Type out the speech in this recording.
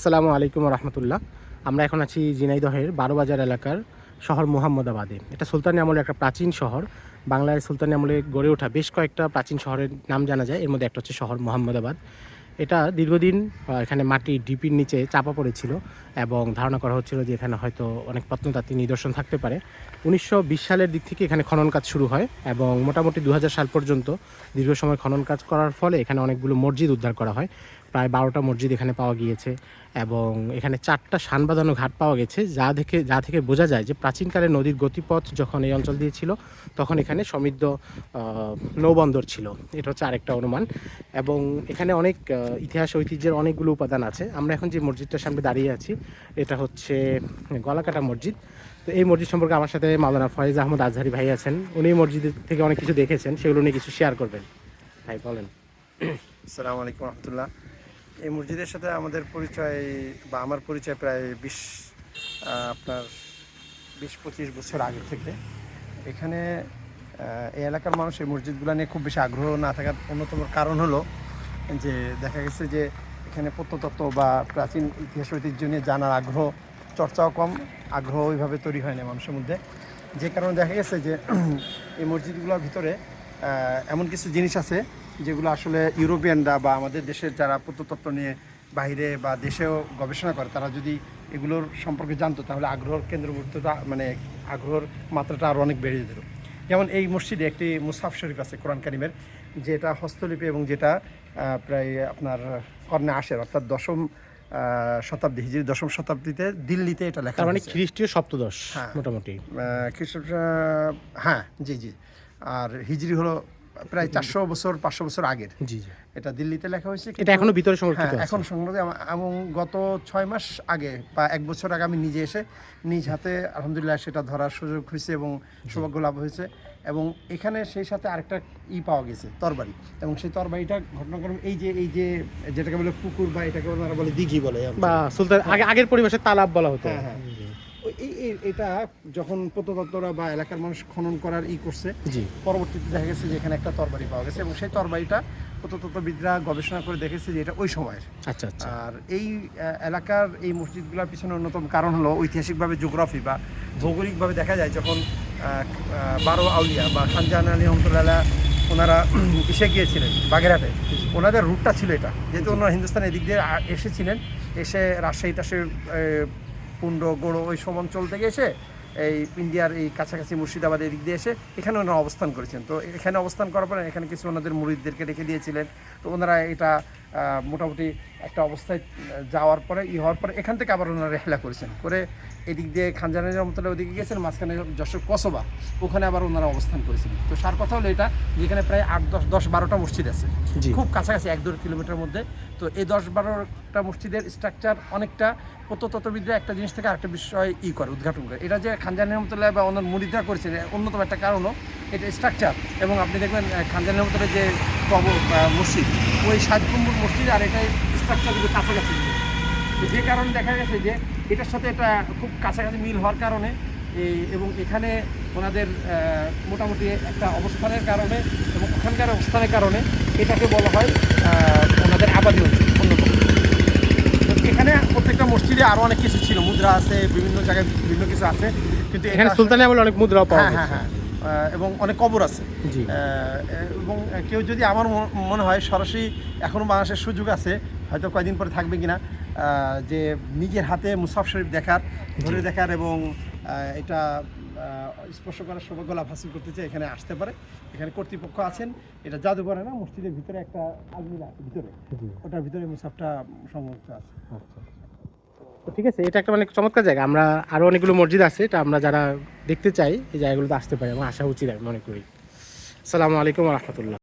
আসসালামু আলাইকুম রহমতুল্লাহ। আমরা এখন আছি জিনাইদহের বারোবাজার এলাকার শহর মোহাম্মদাবাদে। এটা সুলতানি আমলের একটা প্রাচীন শহর। বাংলায় সুলতানি আমলে গড়ে ওঠা বেশ কয়েকটা প্রাচীন শহরের নাম জানা যায়। এর মধ্যে একটা হচ্ছে শহর মুহাম্মদাবাদ। এটা দীর্ঘদিন এখানে মাটি ডিপির নিচে চাপা পড়েছিল এবং ধারণা করা হচ্ছিল যে এখানে হয়তো অনেক প্রত্নতাত্ত্বিক নিদর্শন থাকতে পারে। উনিশশো বিশ সালের দিক থেকে এখানে খনন কাজ শুরু হয় এবং মোটামুটি দু হাজার সাল পর্যন্ত দীর্ঘ সময় খনন কাজ করার ফলে এখানে অনেকগুলো মসজিদ উদ্ধার করা হয়। প্রায় বারোটা মসজিদ এখানে পাওয়া গিয়েছে এবং এখানে চারটা শান বাঁধানো ঘাট পাওয়া গেছে, যা থেকে যা থেকে বোঝা যায় যে প্রাচীনকালে নদীর গতিপথ যখন এই অঞ্চল দিয়ে ছিল, তখন এখানে সমৃদ্ধ নৌবন্দর ছিল। এটা হচ্ছে আরেকটা অনুমান এবং এখানে অনেক ইতিহাস ঐতিহ্যের অনেকগুলো উপাদান আছে। আমরা এখন যে মসজিদটার সামনে দাঁড়িয়ে আছি, এটা হচ্ছে গলাকাটা মসজিদ। তো এই মসজিদ সম্পর্কে আমার সাথে মাওলানা ফয়েজ আহমদ আজহারি ভাই আছেন। উনি এই মসজিদ থেকে অনেক কিছু দেখেছেন, সেগুলো নিয়ে কিছু শেয়ার করবেন। ভাই, বলেন। আসসালামু আলাইকুম রহমতুল্লাহ। এই মসজিদের সাথে আমাদের পরিচয়, বা আমার পরিচয় প্রায় বিশ আপনার বিশ পঁচিশ বছর আগে থেকে। এখানে এই এলাকার মানুষ এই মসজিদগুলো নিয়ে খুব বেশি আগ্রহ না থাকার অন্যতম কারণ হলো যে দেখা গেছে যে এখানে প্রত্নতত্ত্ব বা প্রাচীন ইতিহাস ঐতিহ্য নিয়ে জানার আগ্রহ, চর্চাও কম, আগ্রহ ওইভাবে তৈরি হয় না মানুষের মধ্যে। যে কারণে দেখা গেছে যে এই মসজিদগুলোর ভিতরে এমন কিছু জিনিস আছে যেগুলো আসলে ইউরোপিয়ানরা বা আমাদের দেশের যারা প্রত্নতত্ত্ব নিয়ে বাইরে বা দেশেও গবেষণা করে, তারা যদি এগুলোর সম্পর্কে জানতো তাহলে আগ্রহের কেন্দ্রবর্তীটা মানে আগ্রহের মাত্রাটা আরও অনেক বেড়ে যেত। যেমন এই মসজিদে একটি মুসাফ শরীফ আছে কোরআন কারিমের যেটা হস্তলিপি এবং যেটা প্রায় আপনার কর্ণে আসে অর্থাৎ দশম শতাব্দী হিজরি দশম শতাব্দীতে দিল্লিতে এটা লেখা মানে খ্রিস্টীয় সপ্তদশ হ্যাঁ। মোটামুটি। খ্রিস্ট হ্যাঁ জি জি। আর হিজরি হলো প্রায় চারশো বছর পাঁচশো বছর আগের। জি জি। এটা দিল্লিতে লেখা হয়েছে এটা এখনও ভিতরে হ্যাঁ সংরক্ষিত এখন সংগ্রহ এবং গত ছয় মাস আগে বা এক বছর আগে আমি নিজে এসে নিজ হাতে আলহামদুলিল্লাহ সেটা ধরার সুযোগ হয়েছে এবং সৌভাগ্য লাভ হয়েছে। এবং এখানে সেই সাথে আরেকটা ই পাওয়া গেছে তরবারি। এবং সেই তরবারিটা ঘটনাক্রমে এই যে এই যে যেটাকে বলে পুকুর বা এটাকে ওনারা বলে দিঘি বলে। বা সুলতান আগের পরিবেশে তালাব বলা হতো। হ্যাঁ, হ্যাঁ। এটা যখন প্রত্নতত্ত্বরা বা এলাকার মানুষ খনন করার ই করছে পরবর্তীতে দেখা গেছে যে এখানে একটা তরবারি পাওয়া গেছে এবং সেই তরবারিটা প্রত্নতত্ত্ববিদরা গবেষণা করে দেখেছে যে এটা ওই সময়ের। আচ্ছা আচ্ছা। আর এই এলাকার এই মসজিদগুলোর পিছনে অন্যতম কারণ হলো ঐতিহাসিকভাবে জিওগ্রাফি বা ভৌগোলিকভাবে দেখা যায় যখন বারো আউলিয়া বা খানজাহান আলী রহমতুল্লাহ ওনারা এসে গিয়েছিলেন বাগেরহাটে ওনাদের রুটটা ছিল এটা। যেহেতু ওনারা হিন্দুস্তান এদিক দিয়ে এসেছিলেন এসে রাজশাহী টাশে পুণ্ড গোড়ো ওই সব অঞ্চল থেকে এসে এই ইন্ডিয়ার এই কাছাকাছি মুর্শিদাবাদের দিক দিয়ে এসে এখানে ওনারা অবস্থান করেছেন। তো এখানে অবস্থান করার পরে এখানে কিছু ওনাদের মুরিদদেরকে রেখে দিয়েছিলেন। তো ওনারা এটা মোটামুটি একটা অবস্থায় যাওয়ার পরে ই হওয়ার পরে এখান থেকে আবার ওনারা রেহলা করেছেন। করে এদিক দিয়ে খানজানের রহমতুল্লাহ ওদিকে গেছেন মাঝখানে যশোর কসবা ওখানে আবার ওনারা অবস্থান করেছেন। তো সার কথা হলো এটা যেখানে প্রায় আট দশ দশ বারোটা মসজিদ আছে। খুব কাছাকাছি এক দেড় কিলোমিটার মধ্যে। তো এই দশ বারোটা মসজিদের স্ট্রাকচার অনেকটা প্রত্নতত্ত্ববিদরা একটা জিনিস থেকে আরেকটা বিষয় ই করে উদ্ঘাটন করে। এটা যে খানজানি রহমতুল্লাহ বা অন্য মুরিদরা করেছেন অন্যতম একটা কারণও এটা স্ট্রাকচার এবং আপনি দেখবেন আহ, খানজানি রহমতুল্লাহ যে কবর মসজিদ ওই ষাট গম্বুজ মসজিদ আর এটাই স্ট্রাকচার কিন্তু কাছাকাছি। যে কারণে দেখা গেছে যে এটার সাথে এটা খুব কাছাকাছি মিল হওয়ার কারণে এবং এখানে ওনাদের মোটামুটি একটা অবস্থানের কারণে এবং ওখানকার অবস্থানের কারণে এটাকে বলা হয় ওনাদের আবাদী অঞ্চল অন্যতম। তো এখানে প্রত্যেকটা মসজিদে আরও অনেক কিছু ছিল মুদ্রা আছে বিভিন্ন জায়গায় বিভিন্ন কিছু আছে কিন্তু এখানে সুলতানি আমলে অনেক মুদ্রাও পাওয়া হ্যাঁ হ্যাঁ হ্যাঁ। এবং অনেক কবর আছে। জি। এবং কেউ যদি আমার মনে হয় সরাসরি এখনও বাংলাদেশের সুযোগ আছে হয়তো কয়দিন পরে থাকবে কিনা আহ, যে নিজের হাতে মুসাফ শরীফ দেখার ধরে দেখার এবং এটা স্পর্শ করার সৌভাগ্য লাভ হাসিল করতে চাই এখানে আসতে পারে। এখানে কর্তৃপক্ষ আছেন এটা জাদুঘরে না মসজিদের ভিতরে একটা আলমিরা ভিতরে। ওটার ভিতরে মুসাফটা সংরক্ষিত আছে। আচ্ছা। তো ঠিক আছে, এটা একটা মানে চমৎকার জায়গা। আমরা আরও অনেকগুলো মসজিদ আছে, এটা আমরা যারা দেখতে চাই, এই জায়গাগুলোতে আসতে পারি, এবং আসা উচিত আমি মনে করি। আসসালামু আলাইকুম রহমতুল্লাহ।